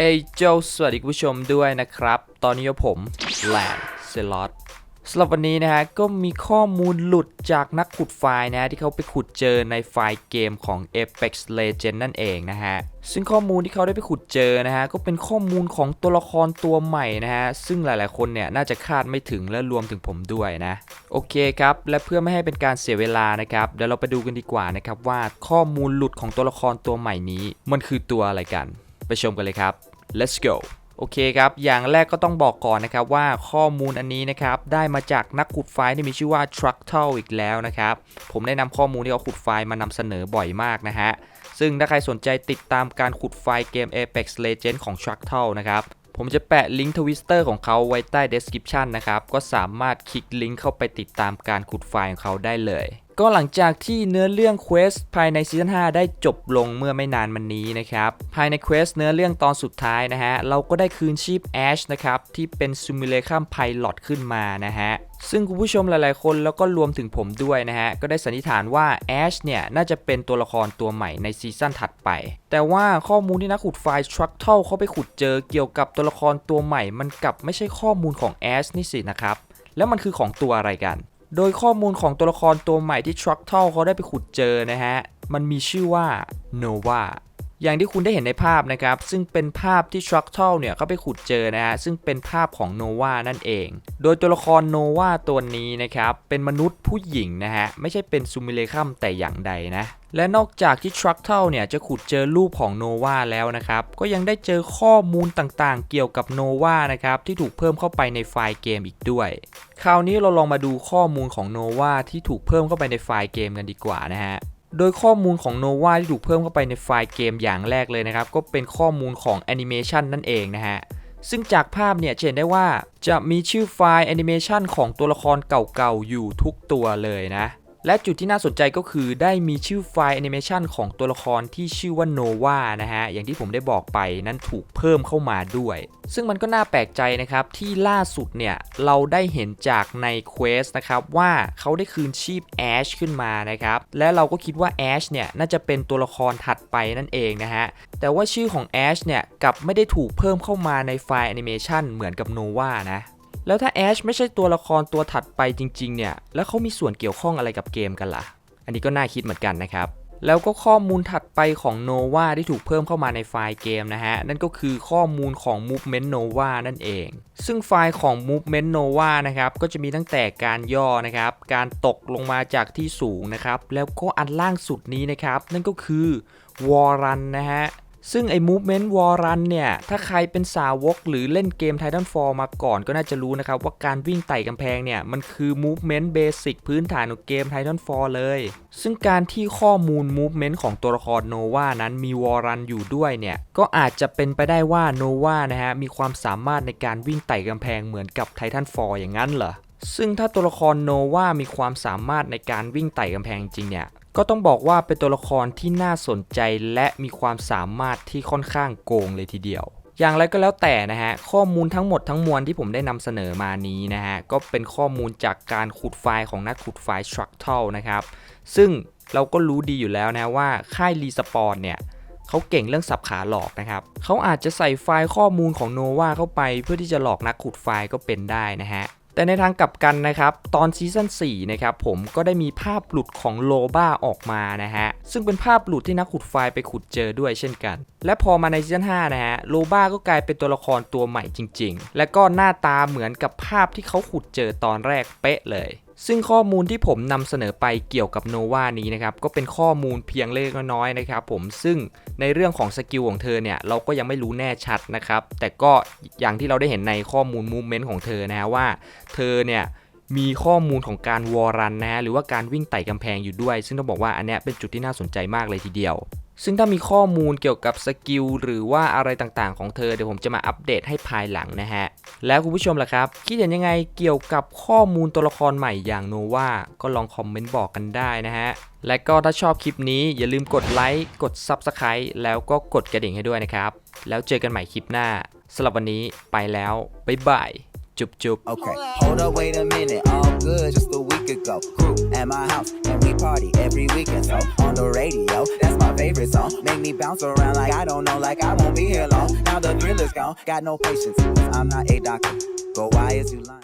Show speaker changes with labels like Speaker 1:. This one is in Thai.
Speaker 1: เอยโจสวัสดีคุณผู้ชมด้วยนะครับ ตอนนี้ผมแลนเซลอตสำหรับวันนี้นะฮะก็มีข้อมูลหลุดจากนักขุดไฟล์นะฮะที่เขาไปขุดเจอในไฟล์เกมของ Apex Legend นั่นเองนะฮะ ซึ่งข้อมูลที่เขาได้ไปขุดเจอนะฮะก็เป็นข้อมูลของตัวละครตัวใหม่นะฮะซึ่งหลายๆคนเนี่ยน่าจะคาดไม่ถึงและรวมถึงผมด้วยนะ โอเคครับ และเพื่อไม่ให้เป็นการเสียเวลานะครับเดี๋ยวเราไปดูกันดีกว่านะครับว่าข้อมูลหลุดของตัวละครตัวใหม่นี้ มันคือตัวอะไรกัน ไปชมกันเลยครับ let's go โอเคครับ อย่างแรกก็ต้องบอกก่อนนะครับว่าข้อมูลอันนี้นะครับ ได้มาจากนักขุดไฟล์ที่มีชื่อว่า t r u c t a l อีกแล้วนะครับ ผมได้นำข้อมูลที่เขาขุดไฟล์มานำเสนอบ่อยมากนะฮะ ซึ่งถ้าใครสนใจติดตามการขุดไฟล์เกม Apex Legends ของ t r u c t a l นะครับ ผมจะแปะลิงก์ทวิสเตอร์ของเขาไว้ใต้ description นะครับ ก็สามารถคลิกลิงก์เข้าไปติดตามการขุดไฟล์ของเขาได้เลย ก็หลังจากที่เนื้อเรื่องเควสภายในซีซั่น5ได้จบลงเมื่อไม่นานมานี้นะครับ ภายในเควสเนื้อเรื่องตอนสุดท้ายนะฮะ เราก็ได้คืนชีพแอชนะครับ ที่เป็นซิมูเลชันไพลอตขึ้นมานะฮะซึ่งคุณผู้ชมหลาย ๆ คนแล้วก็รวมถึงผมด้วยนะฮะ ก็ได้สันนิษฐานว่าแอชเนี่ย น่าจะเป็นตัวละครตัวใหม่ในซีซั่นถัดไป แต่ว่าข้อมูลที่นักขุดไฟล์ Structal เขาไปขุดเจอเกี่ยวกับตัวละครตัวใหม่ มันกลับไม่ใช่ข้อมูลของแอชนี่สินะครับ แล้วมันคือของตัวอะไรกัน โดยข้อมูลของตัวละครตัวใหม่ที่ทรัคเทลเขาได้ไปขุดเจอนะฮะ มันมีชื่อว่าโนวา อย่างที่คุณได้เห็นในภาพนะครับ ซึ่งเป็นภาพที่ Structal เนี่ยเขาไปขุดเจอนะฮะ ซึ่งเป็นภาพของ Nova นั่นเอง โดยตัวละคร Nova ตัวนี้นะครับ เป็นมนุษย์ผู้หญิงนะฮะ ไม่ใช่เป็นซูมิเลคัมแต่อย่างใดนะ และนอกจากที่ Structal เนี่ยจะขุดเจอรูปของ Nova แล้วนะครับ ก็ยังได้เจอข้อมูลต่างๆ เกี่ยวกับ Nova นะครับ ที่ถูกเพิ่มเข้าไปในไฟล์เกมอีกด้วย คราวนี้เราลองมาดูข้อมูลของ Nova ที่ถูกเพิ่มเข้าไปในไฟล์เกมกันดีกว่านะฮะ โดยข้อมูลของ Nova ที่ถูกเพิ่มเข้าไปในไฟล์เกมอย่างแรกเลยนะครับ ก็เป็นข้อมูลของแอนิเมชันนั่นเองนะฮะ ซึ่งจากภาพเนี่ยเห็นได้ว่าจะมีชื่อไฟล์แอนิเมชันของตัวละครเก่าๆ อยู่ทุกตัวเลยนะ และจุดที่น่าสนใจก็คือได้มีชื่อไฟล์แอนิเมชันของตัวละครที่ชื่อว่า Nova นะฮะ อย่างที่ผมได้บอกไปนั้นถูกเพิ่มเข้ามาด้วย ซึ่งมันก็น่าแปลกใจนะครับ ที่ล่าสุดเนี่ย เราได้เห็นจากในเควสนะครับ ว่าเขาได้คืนชีพแอชขึ้นมานะครับ และเราก็คิดว่าแอชเนี่ย น่าจะเป็นตัวละครถัดไปนั่นเองนะฮะ แต่ว่าชื่อของแอชเนี่ยกลับไม่ได้ถูกเพิ่มเข้ามาในไฟล์แอนิเมชันเหมือนกับ Nova นะ แล้วถ้าแอชไม่ใช่ตัวละครตัวถัดไปจริงๆเนี่ย แล้วเขามีส่วนเกี่ยวข้องอะไรกับเกมกันล่ะ อันนี้ก็น่าคิดเหมือนกันนะครับ แล้วก็ข้อมูลถัดไปของ Nova ที่ถูกเพิ่มเข้ามาในไฟล์เกมนะฮะ นั่นก็คือข้อมูลของ Movement Nova นั่นเอง ซึ่งไฟล์ของ Movement Nova นะครับ ก็จะมีตั้งแต่การย่อนะครับ การตกลงมาจากที่สูงนะครับ แล้วก็อันล่างสุดนี้นะครับ นั่นก็คือ War Run นะฮะ ซึ่งไอ้ Movement War Run เนี่ย ถ้าใครเป็นสาวกหรือเล่นเกม Titanfall มาก่อนก็น่าจะรู้นะครับ ว่าการวิ่งไต่กำแพงเนี่ย มันคือ Movement Basic พื้นฐานของเกม Titanfall เลย ซึ่งการที่ข้อมูล Movement ของตัวละคร Nova นั้นมี War Run อยู่ด้วยเนี่ย ก็อาจจะเป็นไปได้ว่า Nova นะฮะ มีความสามารถในการวิ่งไต่กำแพงเหมือนกับ Titanfall อย่างนั้นเหรอซึ่งถ้าตัวละครโนวามีความสามารถในการวิ่งไต่กำแพงจริงเนี่ย ก็ต้องบอกว่าเป็นตัวละครที่น่าสนใจและมีความสามารถที่ค่อนข้างโกงเลยทีเดียว อย่างไรก็แล้วแต่นะฮะ ข้อมูลทั้งหมดทั้งมวลที่ผมได้นำเสนอมานี้นะฮะ ก็เป็นข้อมูลจากการขุดไฟล์ของนักขุดไฟล์ Structal นะครับ ซึ่งเราก็รู้ดีอยู่แล้วนะว่าค่ายรีสปอนเนี่ยเขาเก่งเรื่องสับขาหลอกนะครับ เขาอาจจะใส่ไฟล์ข้อมูลของ Nova เข้าไปเพื่อที่จะหลอกนักขุดไฟล์ก็เป็นได้นะฮะ แต่ในทางกลับกันนะครับ ตอนซีซั่น4นะครับผมก็ได้มีภาพหลุดของโลบ้าออกมานะฮะ ซึ่งเป็นภาพหลุดที่นักขุดไฟล์ไปขุดเจอด้วยเช่นกัน และพอมาในซีซั่น5นะฮะโลบ้าก็กลายเป็นตัวละครตัวใหม่จริง ๆ และก็หน้าตาเหมือนกับภาพที่เขาขุดเจอตอนแรกเป๊ะเลย ซึ่งข้อมูลที่ผมนำเสนอไปเกี่ยวกับโนวานี้นะครับก็เป็นข้อมูลเพียงเล็กน้อยนะครับผมซึ่งในเรื่องของสกิลของเธอเนี่ยเราก็ยังไม่รู้แน่ชัดนะครับแต่ก็อย่างที่เราได้เห็นในข้อมูลมูเมนต์ของเธอนะว่า เธอเนี่ยมีข้อมูลของการวอรันนะหรือว่าการวิ่งไต่กำแพงอยู่ด้วย ซึ่งต้องบอกว่าอันนี้เป็นจุดที่น่าสนใจมากเลยทีเดียว ซึ่งถ้ามีข้อมูลเกี่ยวกับสกิลหรือว่าอะไรต่างๆ ของเธอเดี๋ยวผมจะมาอัปเดตให้ภายหลังนะฮะ แล้วคุณผู้ชมล่ะครับ คิดเห็นยังไงเกี่ยวกับข้อมูลตัวละครใหม่อย่างโนวาก็ลองคอมเมนต์บอกกันได้นะฮะ และก็ถ้าชอบคลิปนี้อย่าลืมกดไลค์กด Subscribe แล้วก็กดกระดิ่งให้ด้วยนะครับ แล้วเจอกันใหม่คลิปหน้าสำหรับวันนี้ไปแล้วบ๊ายบายจุบจุบ
Speaker 2: Okay, hold up, wait a minute. All good just a week ago. Crew at my house, and we party every weekend. So on the radio, favorite song. Make me bounce around like I don't know, like I won't be here long. Now the thrill is gone. Got no patience. I'm not a doctor. Go why is you lying?